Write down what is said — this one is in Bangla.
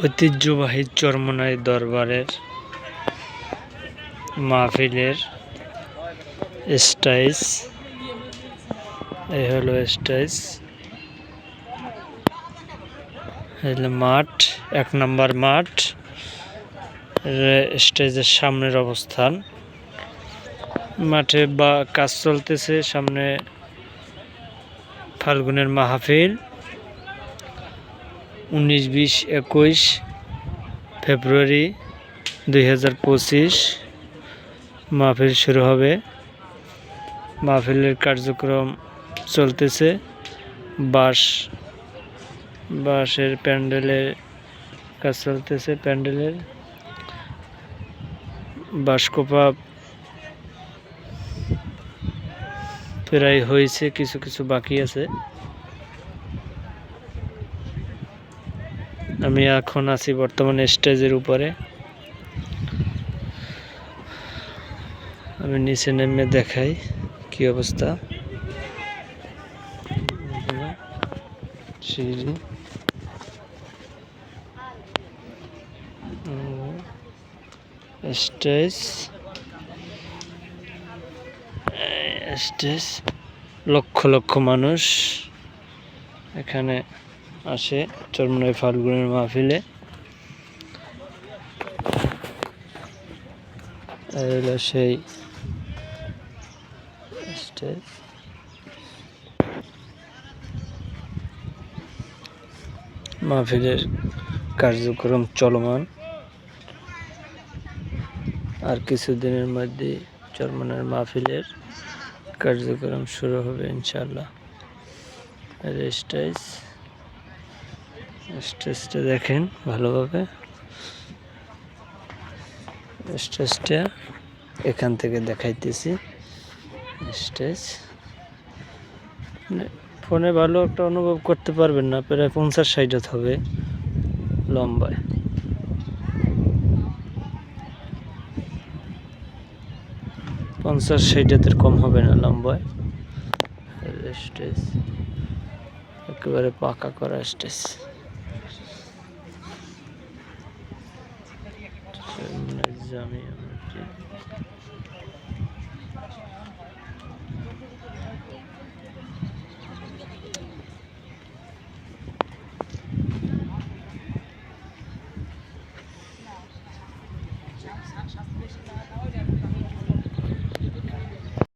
ঐতিহ্যবাহী চরমনাই দরবারের মাহফিলের স্টাইস। এই হলো স্টাইস। মাঠ, এক নম্বর মাঠ স্টেজের সামনের অবস্থান। মাঠে বা কাজ চলতেছে সামনে ফাল্গুনের মাহফিল, উনিশ, বিশ, একুশ ফেব্রুয়ারি দুই হাজার পঁচিশ মাহফিল শুরু হবে। মাহফিলের কার্যক্রম চলতেছে বাঁশ বাঁশের প্যান্ডেলের কাজ চলতেছে, প্যান্ডেলের বাঁশকোপা প্রায় হয়েছে, কিছু কিছু বাকি আছে। আমি এখন আছি বর্তমানে স্টেজের উপরে। আমি নিচে নেমে দেখাই কি অবস্থা। সিঁড়ি। স্টেজ স্টেজ, লক্ষ লক্ষ মানুষ এখানে আসে চরমনাই ফাল্গুনের মাহফিলে। সেই স্টেজ। মাহফিলের কার্যক্রম চলমান। আর কিছুদিনের মধ্যে চরমনার মাহফিলের কার্যক্রম শুরু হবে ইনশাল্লাহ আর স্টেজ স্টেজটা দেখেন ভালোভাবে। স্টেজটা এখান থেকে দেখাইতেছি। স্টেজ ফোনে ভালো একটা অনুভব করতে পারবেন না, প্রায় পঞ্চাশ ষাট হবে লম্বায়। পঞ্চাশ ষাটের কম হবে না লম্বায়। স্টেজ একেবারে পাকা করা স্টেজ জামিয়া মসজিদ